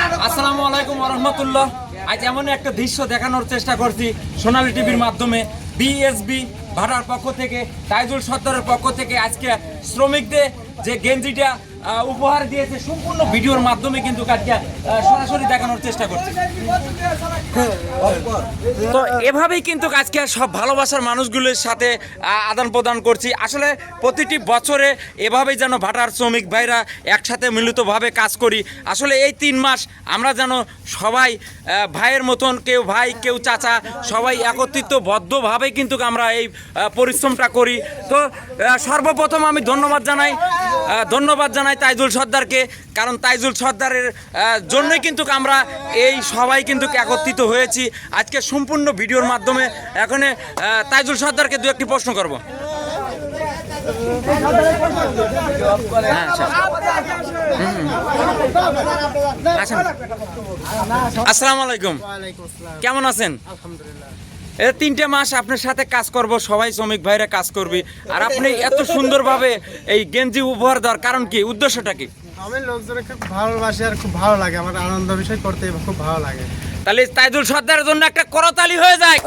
আসসালামু আলাইকুম রহমতুল্লাহ। আজ এমন একটা দৃশ্য দেখানোর চেষ্টা করছি সোনালী টিভির মাধ্যমে। বিএসবি ভাড়ার পক্ষ থেকে, তাইজুল সত্তরের পক্ষ থেকে আজকে শ্রমিকদের যে গেঞ্জিটা উপহার দিয়েছে। সম্পূর্ণ ভিডিওর মাধ্যমে কিন্তু আহ, সরাসরি দেখানোর চেষ্টা করছি। তো এভাবেই কিন্তু আজকে সব ভালোবাসার মানুষগুলোর সাথে আদান প্রদান করছি। আসলে প্রতিটি বছরে এভাবেই যেন ভাটার শ্রমিক ভাইরা একসাথে মিলিতভাবে কাজ করি। আসলে এই তিন মাস আমরা যেন সবাই ভাইয়ের মতন কেউ ভাই কেউ চাচা সবাই একত্রিত বদ্ধভাবে কিন্তু আমরা এই পরিশ্রমটা করি। তো সর্বপ্রথম আমি ধন্যবাদ জানাই ধন্যবাদ জানাই তাইজুল সর্দারকে কারণ তাইজুল সর্দারের জন্যই কিন্তু আমরা এই সবাই কিন্তু একত্রিত হয়েছি। আজকে সম্পূর্ণ ভিডিওর মাধ্যমে এখানে তাইজুল সর্দারকে দু একটি প্রশ্ন করব। হ্যাঁ, আচ্ছা। আসসালামু আলাইকুম। কেমন আছেন? এ তিনটে মাস আপনার সাথে কাজ করব সবাই শ্রমিক ভাইরা কাজ করবে। আর আপনি এত সুন্দরভাবে এই গেঞ্জি উপহার দেওয়ার কারণ কি? উদ্দেশ্যটা কি? আমি লোকজনের খুব ভালোবাসি আর খুব ভালো লাগে। আমার আনন্দ বিষয় করতে খুব ভালো লাগে। তাহলে তাইদুল সর্দারের জন্য একটা করতালি হয়ে যায়।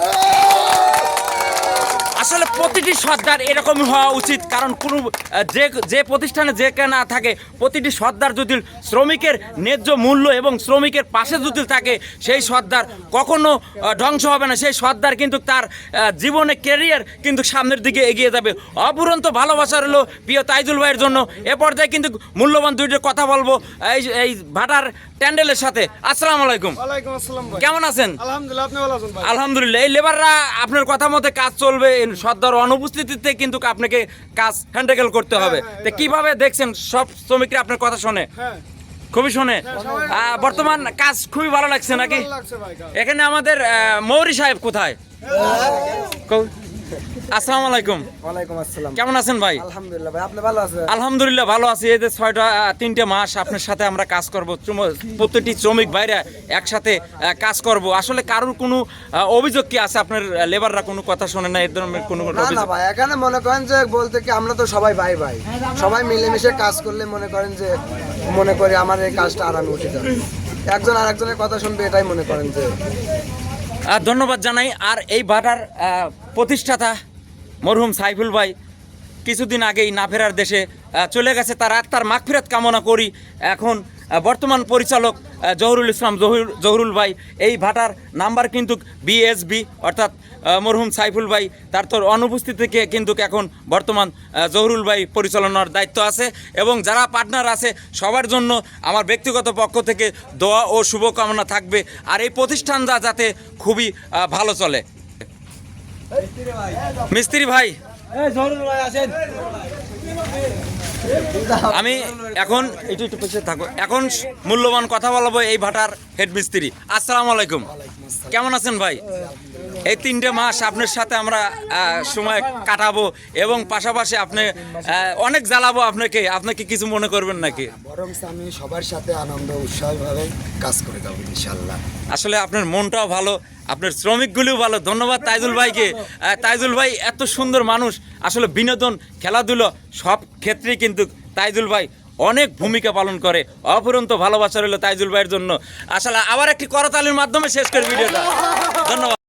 আসলে প্রতিটি সর্দার এরকম হওয়া উচিত কারণ কোনো যে যে প্রতিষ্ঠানে যে কে না থাকে প্রতিটি সর্দার যদি শ্রমিকের ন্যায্য মূল্য এবং শ্রমিকের পাশে যদি থাকে সেই সর্দার কখনো ধ্বংস হবে না। সেই সর্দার কিন্তু তার জীবনে ক্যারিয়ার কিন্তু সামনের দিকে এগিয়ে যাবে। অপুরন্ত ভালোবাসা রইল প্রিয় তাইজুল ভাইয়ের জন্য। এ পর্যায়ে কিন্তু মূল্যবান দুইটা কথা বলব এই এই ভাটার ট্যান্ডেলের সাথে। আসসালামু আলাইকুম। কেমন আছেন? আলহামদুলিল্লাহ আপনি ভালো আছেন আলহামদুলিল্লাহ। এই লেবাররা আপনার কথা মতে কাজ চলবে সর্দার অনুপস্থিতিতে কিন্তু আপনাকে কাজ হ্যান্ডেল করতে হবে। তো কীভাবে দেখছেন সব শ্রমিকরা আপনার কথা শোনে? হ্যাঁ। খুবই শোনে? বর্তমান কাজ খুবই ভালো লাগছে নাকি। এখানে আমাদের মৌরি সাহেব কোথায়? আসসালামু আলাইকুম। ওয়ালাইকুম আসসালাম। কেমন আছেন ভাই? আলহামদুলিল্লাহ ভাই আপনি ভালো আছেন? আলহামদুলিল্লাহ ভালো আছি। এই যে ছয়টা তিনটে মাস আপনার সাথে আমরা কাজ করব প্রত্যেকটি শ্রমিক ভাইরা একসাথে কাজ করব। আসলে কারোর কোনো অভিযোগ কি আছে? আপনার লেবাররা কোনো কথা শোনে না? এর ধরনের কোনো না ভাই এখানে মনে করেন যে বলতে কি আমরা তো সবাই ভাই ভাই। সবাই মিলেমিশে কাজ করলে মনে করেন যে মনে করি আমার এই কাজটা আরামে উঠে যাবে একজন আর একজনের কথা শুনবে এটাই মনে করেন যে। ধন্যবাদ জানাই। আর এই ভাটার প্রতিষ্ঠাতা মরহুম সাইফুল ভাই কিছুদিন আগেই না ফেরার দেশে চলে গেছে। তার আত্মার মাগফিরাত কামনা করি। এখন বর্তমান পরিচালক জহুরুল ইসলাম জহুর জহুরুল ভাই এই ভাটার নাম্বার কিন্তু বিএসবি অর্থাৎ মরহুম সাইফুল ভাই, তার তোর অনুপস্থিতিতে কিন্তু এখন বর্তমান জহুরুল ভাই পরিচালনার দায়িত্ব আছে। এবং যারা পার্টনার আছে, সবার জন্য আমার ব্যক্তিগত পক্ষ থেকে দোয়া ও শুভকামনা থাকবে। আর এই প্রতিষ্ঠানটা যাতে খুবই ভালো চলে। মিস্ত্রি ভাই। আমি এখন একটু একটু পিছিয়ে থাকো। এখন মূল্যবান কথা বলব এই ভাটার হেড মিস্ত্রি। আসসালামু আলাইকুম। কেমন আছেন ভাই? এই তিনটে মাস আপনার সাথে আমরা সময় কাটাবো এবং পাশাপাশি আপনি অনেক জ্বালাবো আপনাকে। আপনাকে কিছু মনে করবেন নাকি? বরং আমি সবার সাথে আনন্দ উৎসাহভাবে কাজ করে যাব ইনশাল্লাহ আসলে আপনার মনটাও ভালো আপনার শ্রমিকগুলিও ভালো। ধন্যবাদ তাইজুল ভাইকে। তাইজুল ভাই এত সুন্দর মানুষ আসলে বিনোদন খেলাধুলো সব ক্ষেত্রেই কিন্তু তাইজুল ভাই অনেক ভূমিকা পালন করে। অপরন্ত ভালোবাসা রইল তাইজুল ভাইয়ের জন্য। আসলে আবার একটি করতালির মাধ্যমে শেষ করে ভিডিওটা। ধন্যবাদ।